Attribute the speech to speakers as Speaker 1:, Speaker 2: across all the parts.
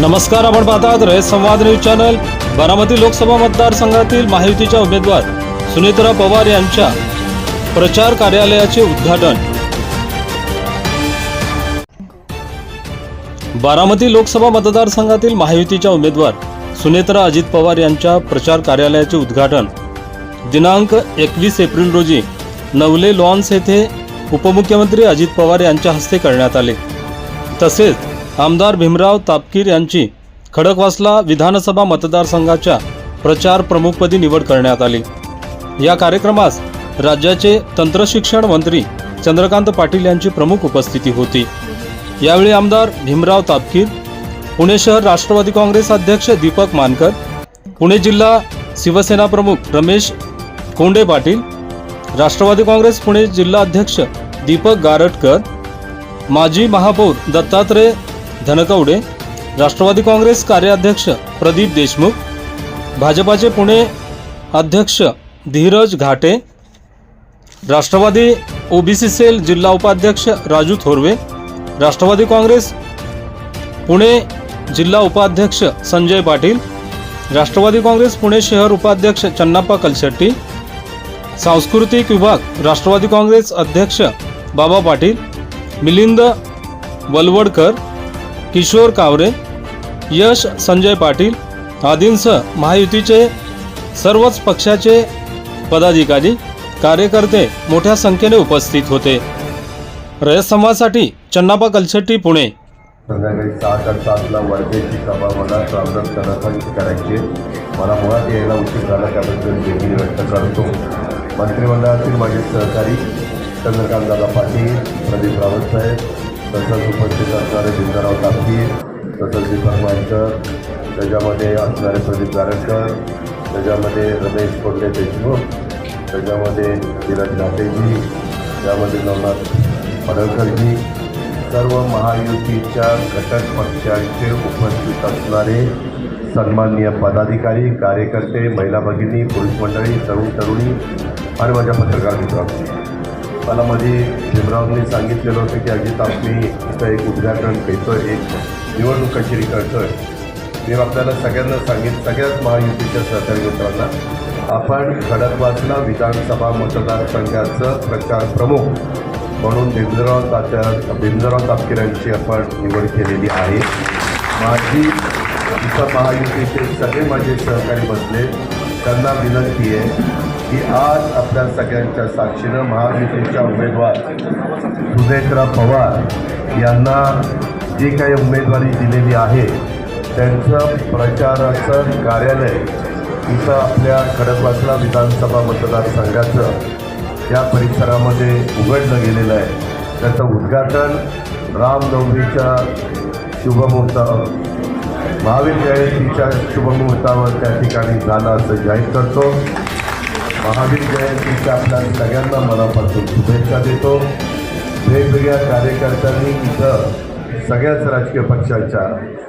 Speaker 1: नमस्कार आपण पाहतात रयत संवाद न्यूज चॅनल. बारामती लोकसभा मतदारसंघातील महायुतीच्या उमेदवार सुनेत्रा पवार यांच्या प्रचार कार्यालयाचे उद्घाटन. बारामती लोकसभा मतदारसंघातील महायुतीच्या उमेदवार सुनेत्रा अजित पवार यांच्या प्रचार कार्यालयाचे उद्घाटन. दिनांक एकवीस एप्रिल रोजी नवले लॉन्स येथे उपमुख्यमंत्री अजित पवार यांच्या हस्ते करण्यात आले. तसेच आमदार भीमराव तापकीर यांची खडकवासला विधानसभा मतदारसंघाच्या प्रचार प्रमुखपदी निवड करण्यात आली. या कार्यक्रमास राज्याचे तंत्रशिक्षण मंत्री चंद्रकांत पाटील यांची प्रमुख उपस्थिती होती. यावेळी आमदार भीमराव तापकीर पुणे शहर राष्ट्रवादी काँग्रेस अध्यक्ष दीपक मानकर पुणे जिल्हा शिवसेना प्रमुख रमेश कोंडे पाटील राष्ट्रवादी काँग्रेस पुणे जिल्हा अध्यक्ष दीपक गारटकर माजी महापौर दत्तात्रय धनकवडे राष्ट्रवादी काँग्रेस कार्याध्यक्ष प्रदीप देशमुख भाजपाचे पुणे अध्यक्ष धीरज घाटे राष्ट्रवादी ओबीसी सेल जिल्हा उपाध्यक्ष राजू थोरवे राष्ट्रवादी काँग्रेस पुणे जिल्हा उपाध्यक्ष संजय पाटील राष्ट्रवादी काँग्रेस पुणे शहर उपाध्यक्ष चन्नाप्पा कलशेट्टी सांस्कृतिक विभाग राष्ट्रवादी काँग्रेस अध्यक्ष बाबा पाटील मिलिंद वलवडकर किशोर कावरे यश संजय पाटील आदींसह महायुतीचे सर्वच पक्षाचे पदाधिकारी कार्यकर्ते मोठ्या संख्येने उपस्थित होते. रयत समाजासाठी चन्नापा कलशेट्टी पुणे.
Speaker 2: संध्याकाळी सहा तर सातला वर्धेची सभा मला स्वागत करण्यासाठी करायची. मला मुळात यायला उशीर झाला त्याबद्दल देखील व्यक्त करतो. मंत्रिमंडळातील माझे सहकारी चंद्रकांतदादा पाटील प्रदीप रावत साहेब तसंच उपस्थित असणारे जिंदाराव तापकीर तसंच दीपक मानकर त्याच्यामध्ये असणारे प्रदीप गारटकर त्याच्यामध्ये रमेश कोंडे देशमुख त्याच्यामध्ये धीरज नाटेजी त्यामध्ये नवनाथ पडळकरजी सर्व महायुतीच्या घटक पक्षांचे उपस्थित असणारे सन्माननीय पदाधिकारी कार्यकर्ते महिला भगिनी पुरुष मंडळी तरुण तरुणी आणि माझ्या पत्रकार मित्रांनो. मला मध्ये भीमरावनी सांगितलेलं होतं की अजित आपली इथं एक उद्घाटन घेतोय एक निवडणूक कचेरी आहे मी आपल्याला सगळ्यांना सांगित सगळ्याच महायुतीच्या सहकारी मित्रांना आपण खडकवासला विधानसभा मतदारसंघाचं प्रचार प्रमुख म्हणून भीमराव तात्या भीमराव तापकिरांची आपण निवड केलेली आहे. माझी इथं महायुतीचे सगळे माझे सहकारी बसले त्यांना विनंती आहे की आज आपल्या सगळ्यांच्या साक्षीनं महायुतीच्या उमेदवार सुनेत्रा पवार यांना जी काही उमेदवारी दिलेली आहे त्यांचं प्रचाराचं कार्यालय इथं आपल्या खडकवासला विधानसभा मतदारसंघाचं या परिसरामध्ये उघडलं गेलेलं आहे. त्याचं उद्घाटन रामनवमीच्या शुभमुहूर्तावर महावीर जयंतीच्या शुभमुहूर्तावर त्या ठिकाणी झालं असं जाहीर करतो. महावीर जयंतीच्या आपल्या सगळ्यांना मनापासून शुभेच्छा देतो. वेगवेगळ्या कार्यकर्त्यांनी इथं सगळ्याच राजकीय पक्षांच्या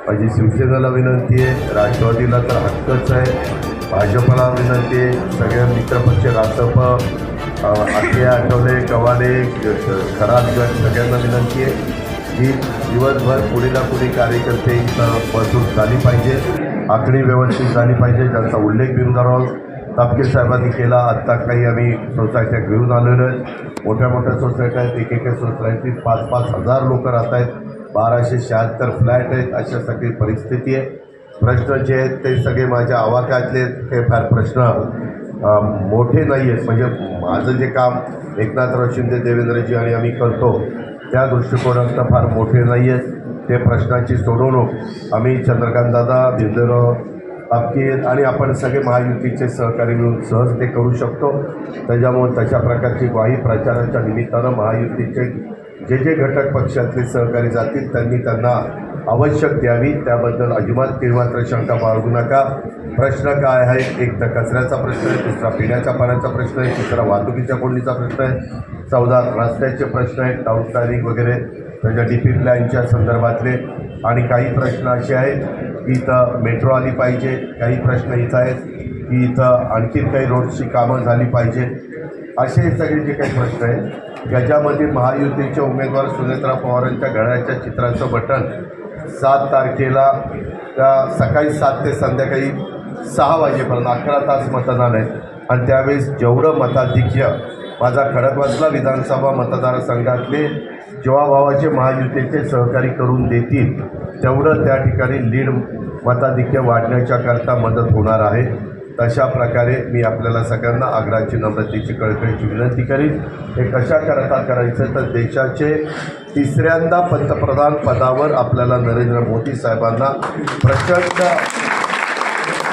Speaker 2: माझी शिवसेनेला विनंती आहे राष्ट्रवादीला तर हक्कच आहे भाजपला विनंती आहे सगळ्या मित्रपक्ष रासप आठे आठवले कवाले खरातगड सगळ्यांना विनंती आहे की दिवसभर पुढीला पुढे कार्यकर्ते इथं बसून झाली पाहिजे आखणी व्यवस्थित झाली पाहिजे ज्यांचा उल्लेख भीमदाराव तापकीर साहेबांनी केला. आत्ता काही आम्ही सोसायट्या घेऊन आलेलो आहेत. मोठ्या मोठ्या सोसायट्या आहेत. एक एक सोसायटीत पाच पाच हजार लोक राहत आहेत. बाराशे शहात्तर फ्लॅट आहेत. अशा सगळी परिस्थिती आहे. प्रश्न जे आहेत ते सगळे माझ्या आवाक्यातले हे फार प्रश्न मोठे नाही आहेत. म्हणजे माझं जे काम एकनाथराव शिंदे देवेंद्रजी आणि आम्ही करतो त्या दृष्टिकोनात फार मोठे नाही आहेत. ते प्रश्नाची सोडवणूक आम्ही चंद्रकांतदादा भीमदेवराव तापकीर आणि आपण सगळे महायुतीचे सहकारी मिळून सहज ते करू शकतो. त्याच्यामुळे तशा प्रकारची ग्वाही प्रचाराच्या निमित्तानं महायुतीचे जे जे घटक पक्षातले सहकारी जातील त्यांनी त्यांना आवश्यक द्यावी. त्याबद्दल अजिबात किंवा शंका बाळगू नका. प्रश्न काय आहे? एक तर कचऱ्याचा प्रश्न आहे दुसरा पिण्याच्या पाण्याचा प्रश्न आहे तिसरा वाहतुकीच्या कोंडीचा प्रश्न आहे चौदा रस्त्याचे प्रश्न आहेत टाऊन प्लॅनिंग वगैरे. त्याच्या डी पी प्लॅनच्या संदर्भातले आणि काही प्रश्न असे आहेत. की इथं मेट्रो आली पाहिजे. काही प्रश्न इथं आहेत. की इथं आणखीन काही रोडची कामं झाली पाहिजे. असे सगळे जे काही प्रश्न आहेत ज्याच्यामध्ये महायुतीचे उमेदवार सुनेत्रा पवारांच्या घड्याळ्याच्या चित्राचं बटन सात तारखेला सकाळी सात ते संध्याकाळी सहा वाजेपर्यंत अकरा तास मतदान आहे. आणि त्यावेळेस जेवढं मताधिक्य माझा खडकवासला विधानसभा मतदारसंघातले जीवाभावाचे महायुतीचे सहकारी करून देतील तेवढं त्या ठिकाणी लीड मताधिक्य वाढण्याच्याकरता मदत होणार आहे. तशा प्रकारे मी आपल्याला सगळ्यांना आग्रहाची नम्रतेची कळकळीची विनंती करीन. हे कशा करता करायचं तर देशाचे तिसऱ्यांदा पंतप्रधान पदावर आपल्याला नरेंद्र मोदी साहेबांना प्रचंड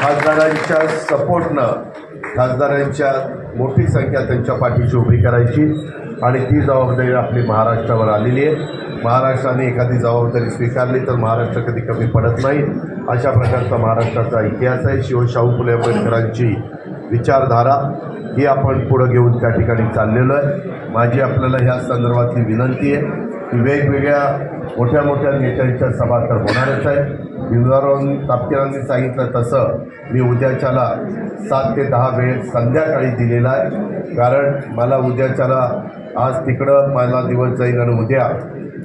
Speaker 2: खासदारांच्या सपोर्टनं खासदारांच्या मोठी संख्या त्यांच्या पाठीशी उभी करायची आणि ती जबाबदारी आपली महाराष्ट्रावर आलेली आहे. महाराष्ट्राने एखादी जबाबदारी स्वीकारली तर महाराष्ट्र कधी कमी पडत नाही. अशा प्रकारचा महाराष्ट्राचा इतिहास आहे. शिवशाहू फुले आंबेडकरांची विचारधारा ही आपण पुढं घेऊन त्या ठिकाणी चाललेलो आहे. माझी आपल्याला ह्या संदर्भातली विनंती आहे की वेगवेगळ्या मोठ्या मोठ्या नेत्यांच्या सभा तर होणारच आहे. विवरावरून तापकिरांनी सांगितलं तसं. मी उद्याच्याला सात ते दहा वेळ संध्याकाळी दिलेला आहे. कारण मला उद्याच्याला आज तिकडं मला दिवस जाईल आणि उद्या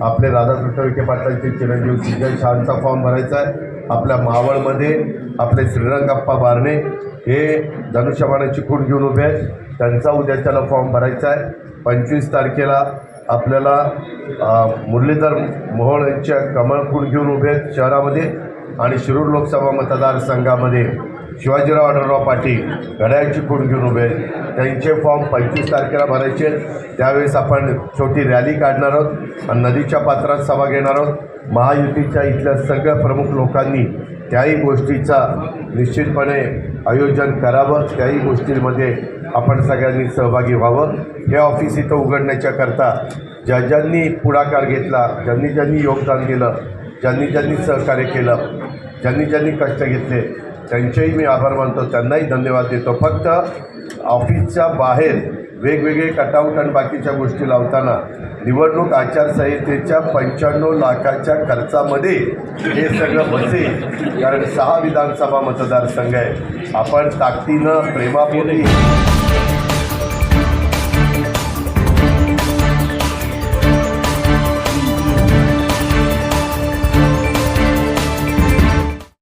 Speaker 2: आपले राधाकृष्ण विखे पाटलांचे चिरंजीव सिजय शहांचा फॉर्म भरायचा आहे. आपल्या मावळमध्ये आपले श्रीरंगप्पा बारणे हे धनुष्यबाणाची खूण घेऊन उभे आहेत. त्यांचा उद्याच्याला फॉर्म भरायचा आहे. पंचवीस तारखेला आपल्याला मुरलीधर मोहोळ यांच्या कमळ खूण घेऊन उभे आहेत शहरामध्ये. आणि शिरूर लोकसभा मतदारसंघामध्ये शिवाजीराव आढळराव पाटील घड्याळची खूण घेऊन उभे आहेत. त्यांचे फॉर्म पंचवीस तारखेला भरायचे आहेत. त्यावेळेस आपण छोटी रॅली काढणार आहोत आणि नदीच्या पात्रात सभा घेणार आहोत. महायुतीच्या इथल्या सगळ्या प्रमुख लोकांनी त्याही गोष्टीचा निश्चितपणे आयोजन करावं. त्याही गोष्टींमध्ये आपण सगळ्यांनी सहभागी व्हावं. हे ऑफिस इथं उघडण्याच्याकरता ज्या ज्यांनी पुढाकार घेतला ज्यांनी ज्यांनी योगदान दिलं ज्यांनी ज्यांनी सहकार्य केलं ज्यांनी ज्यांनी कष्ट घेतले त्यांचेही मी आभार मानतो त्यांनाही धन्यवाद देतो. फक्त ऑफिसच्या बाहेर वेगवेगळे कटआउट आणि बाकीच्या गोष्टी लावताना निवडणूक आचारसंहितेच्या पंच्याण्णव लाखाच्या खर्चामध्ये हे सगळं बसेल कारण सहा विधानसभा मतदारसंघ आहे. आपण ताकदीनं प्रेमापोटी